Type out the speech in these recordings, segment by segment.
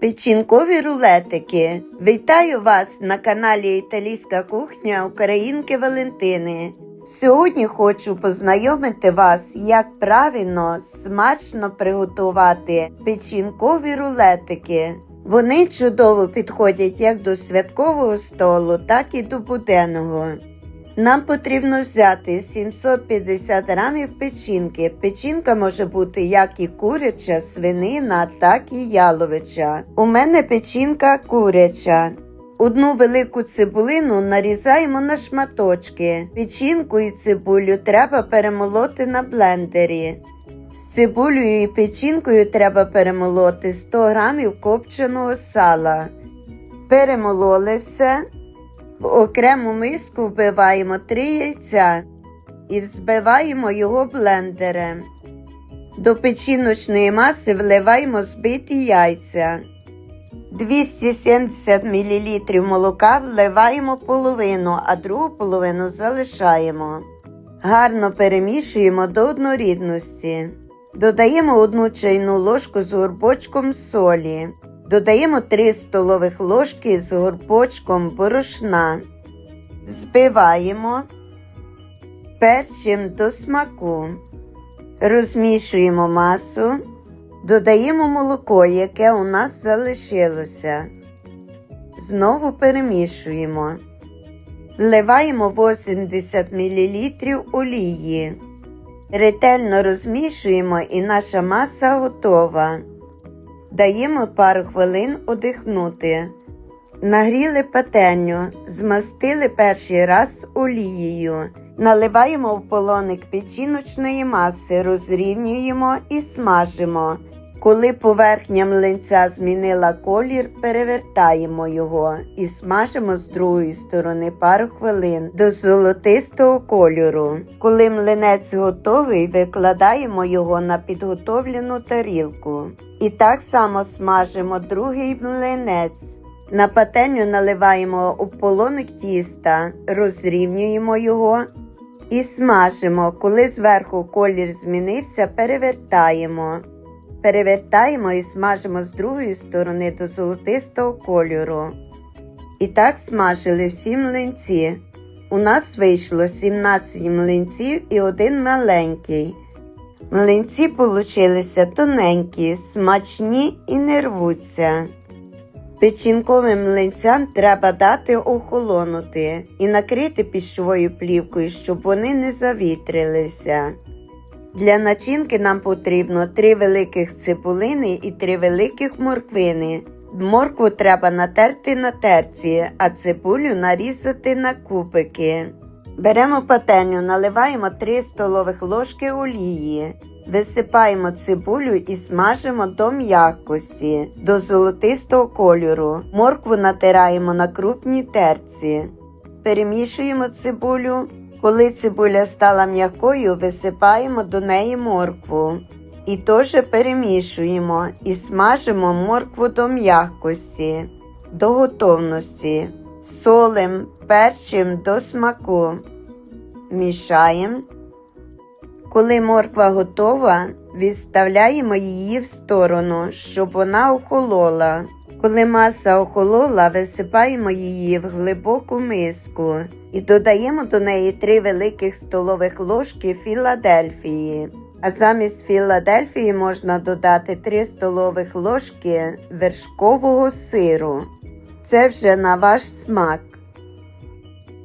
Печінкові рулетики. Вітаю вас на каналі Італійська кухня Українки Валентини. Сьогодні хочу познайомити вас, як правильно смачно приготувати печінкові рулетики. Вони чудово підходять як до святкового столу, так і до буденного. Нам потрібно взяти 750 грамів печінки. Печінка може бути як і куряча, свинина, так і яловича. У мене печінка куряча. Одну велику цибулину нарізаємо на шматочки. Печінку і цибулю треба перемолоти на блендері. З цибулею і печінкою треба перемолоти 100 грамів копченого сала. Перемололи все. В окрему миску вбиваємо 3 яйця і взбиваємо його блендером. До печіночної маси вливаємо збиті яйця. 270 мл молока вливаємо половину, а другу половину залишаємо. Гарно перемішуємо до однорідності. Додаємо одну чайну ложку з горбочком солі. Додаємо 3 столових ложки з горбочком борошна. Збиваємо, перчимо до смаку. Розмішуємо масу. Додаємо молоко, яке у нас залишилося. Знову перемішуємо. Вливаємо 80 мл олії. Ретельно розмішуємо і наша маса готова. Даємо пару хвилин одихнути. Нагріли пательню, змастили перший раз олією. Наливаємо в полоник печіночної маси, розрівнюємо і смажимо. Коли поверхня млинця змінила колір, перевертаємо його і смажимо з другої сторони пару хвилин до золотистого кольору. Коли млинець готовий, викладаємо його на підготовлену тарілку. І так само смажимо другий млинець. На пательню наливаємо у полоник тіста, розрівнюємо його і смажимо. Коли зверху колір змінився, перевертаємо. Перевертаємо і смажимо з другої сторони до золотистого кольору. І так смажили всі млинці. У нас вийшло 17 млинців і один маленький. Млинці получилися тоненькі, смачні і не рвуться. Печінковим млинцям треба дати охолонути і накрити піщовою плівкою, щоб вони не завітрилися. Для начинки нам потрібно 3 великих цибулини і 3 великих морквини. Моркву треба натерти на терці, а цибулю нарізати на кубики. Беремо пательню, наливаємо 3 столових ложки олії. Висипаємо цибулю і смажимо до м'якості, до золотистого кольору. Моркву натираємо на крупній терці. Перемішуємо цибулю. Коли цибуля стала м'якою, висипаємо до неї моркву. І теж перемішуємо і смажимо моркву до м'якості, до готовності. Солим, перчим до смаку. Мішаємо. Коли морква готова, відставляємо її в сторону, щоб вона охолола. Коли маса охолола, висипаємо її в глибоку миску і додаємо до неї 3 великих столових ложки Філадельфії. А замість Філадельфії можна додати 3 столових ложки вершкового сиру. Це вже на ваш смак.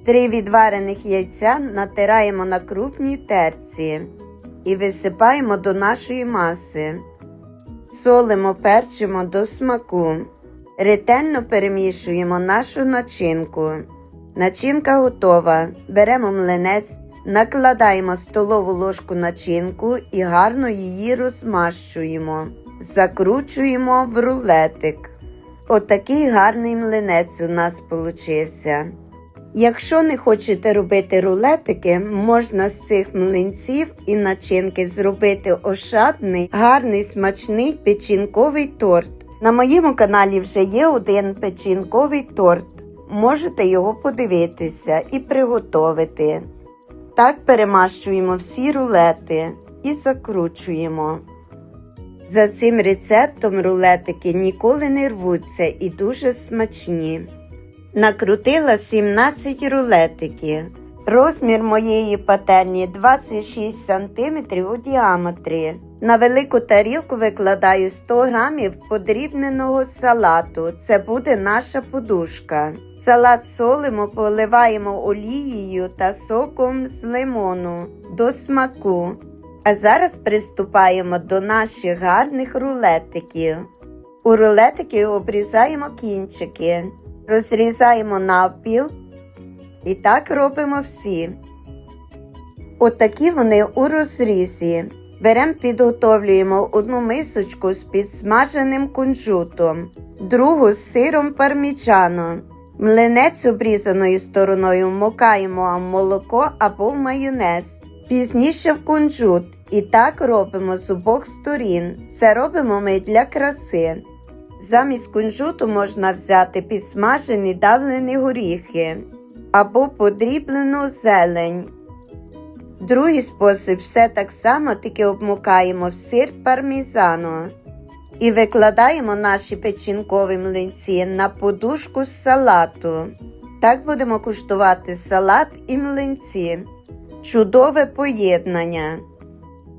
Три відварених яйця натираємо на крупній терці і висипаємо до нашої маси. Солимо, перчимо до смаку. Ретельно перемішуємо нашу начинку. Начинка готова. Беремо млинець, накладаємо столову ложку начинку і гарно її розмащуємо. Закручуємо в рулетик. Отакий гарний млинець у нас получився. Якщо не хочете робити рулетики, можна з цих млинців і начинки зробити ошатний, гарний смачний печінковий торт. На моєму каналі вже є один печінковий торт. Можете його подивитися і приготувати. Так перемащуємо всі рулети і закручуємо. За цим рецептом рулетики ніколи не рвуться і дуже смачні. Накрутила 17 рулетиків. Розмір моєї пательні 26 см у діаметрі. На велику тарілку викладаю 100 грамів подрібненого салату. Це буде наша подушка. Салат солимо, поливаємо олією та соком з лимону до смаку. А зараз приступаємо до наших гарних рулетиків. У рулетики обрізаємо кінчики, розрізаємо навпіл і так робимо всі. Отакі вони у розрізі. Беремо, підготовлюємо одну мисочку з підсмаженим кунжутом, другу з сиром пармічано. Млинець обрізаною стороною вмокаємо в молоко або в майонез. Пізніше в кунжут. І так робимо з обох сторін. Це робимо ми для краси. Замість кунжуту можна взяти підсмажені давлені горіхи або подріблену зелень. Другий спосіб все так само, тільки обмукаємо в сир пармізано і викладаємо наші печінкові млинці на подушку з салату. Так будемо куштувати салат і млинці. Чудове поєднання.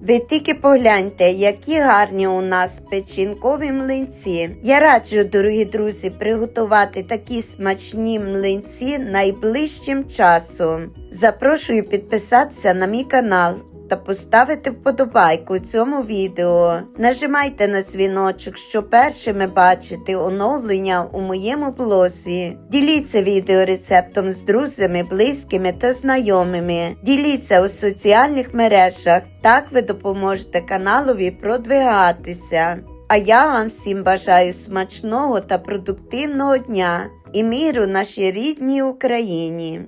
Ви тільки погляньте, які гарні у нас печінкові млинці. Я раджу, дорогі друзі, приготувати такі смачні млинці найближчим часом. Запрошую підписатися на мій канал та поставити вподобайку цьому відео. Нажимайте на дзвіночок, щоб першими бачити оновлення у моєму блозі. Діліться відео рецептом з друзями, близькими та знайомими. Діліться у соціальних мережах. Так ви допоможете каналові продвигатися. А я вам всім бажаю смачного та продуктивного дня і міру нашій рідній Україні.